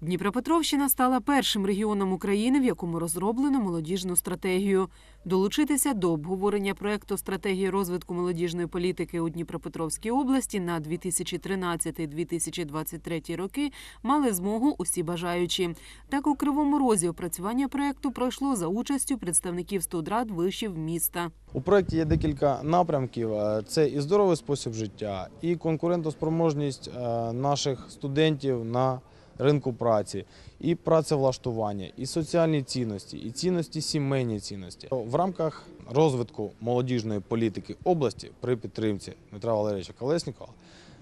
Дніпропетровщина стала першим регіоном України, в якому розроблено молодіжну стратегію. Долучитися до обговорення проекту стратегії розвитку молодіжної політики у Дніпропетровській області на 2013-2023 роки мали змогу усі бажаючі. Так у Кривому Розі опрацювання проекту пройшло за участю представників студрад вишів міста. У проєкті є декілька напрямків: Е, це і здоровий спосіб життя, і конкурентоспроможність е, наших студентів на ринку праці, і працевлаштування, і соціальні цінності, і цінності сімейні цінності. В рамках розвитку молодіжної політики області при підтримці Дмитра Валерійовича Колеснікова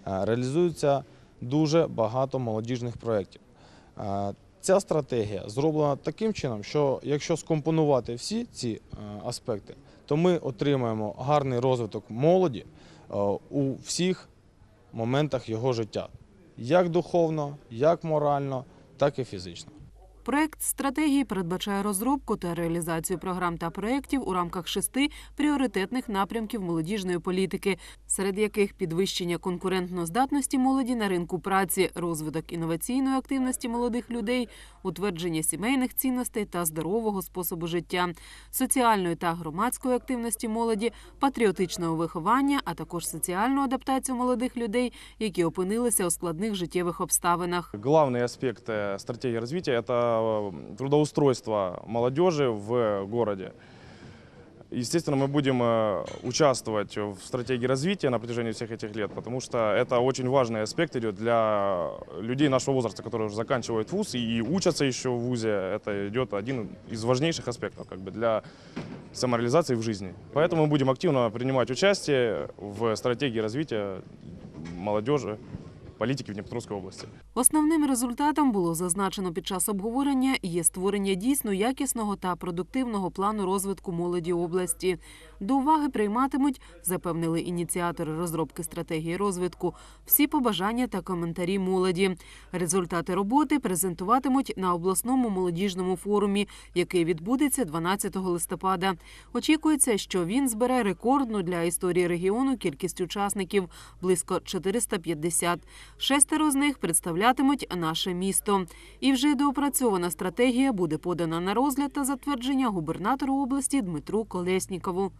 е, реалізується дуже багато молодіжних проєктів. Е, Ця стратегія зроблена таким чином, що якщо скомпонувати всі ці е, аспекти, то ми отримаємо гарний розвиток молоді у всіх моментах його життя, як духовно, як морально, так і фізично. Проект стратегії передбачає розробку та реалізацію програм та проєктів у рамках шести пріоритетних напрямків молодіжної політики, серед яких підвищення конкурентноздатності молоді на ринку праці, розвиток інноваційної активності молодих людей, утвердження сімейних цінностей та здорового способу життя, соціальної та громадської активності молоді, патріотичного виховання, а також соціальну адаптацію молодих людей, які опинилися у складних життєвих обставинах. Главный аспект э, стратегии развития – э, трудоустройство молодежи в городе. Естественно, мы будем э, участвовать в стратегии развития на протяжении всех этих лет, потому что это очень важный аспект идет для людей нашего возраста, которые уже заканчивают вуз и учатся еще в вузе. Это идет один из важнейших аспектов как бы, для самореализации в жизни. Поэтому мы будем активно принимать участие в стратегии развития молодежи, политики в Днепропетровской области. Основним результатом було зазначено під час обговорення є створення дійсно якісного та продуктивного плану розвитку молоді області. До уваги прийматимуть, запевнили ініціатори розробки стратегії розвитку, всі побажання та коментарі молоді. Результати роботи презентуватимуть на обласному молодіжному форумі, який відбудеться 12 листопада. Очікується, що він збере рекордну для історії регіону кількість учасників близько 450. Шестеро з них представлятимуть наше місто. І вже доопрацьована стратегія буде подана на розгляд та затвердження губернатору області Дмитру Колеснікову.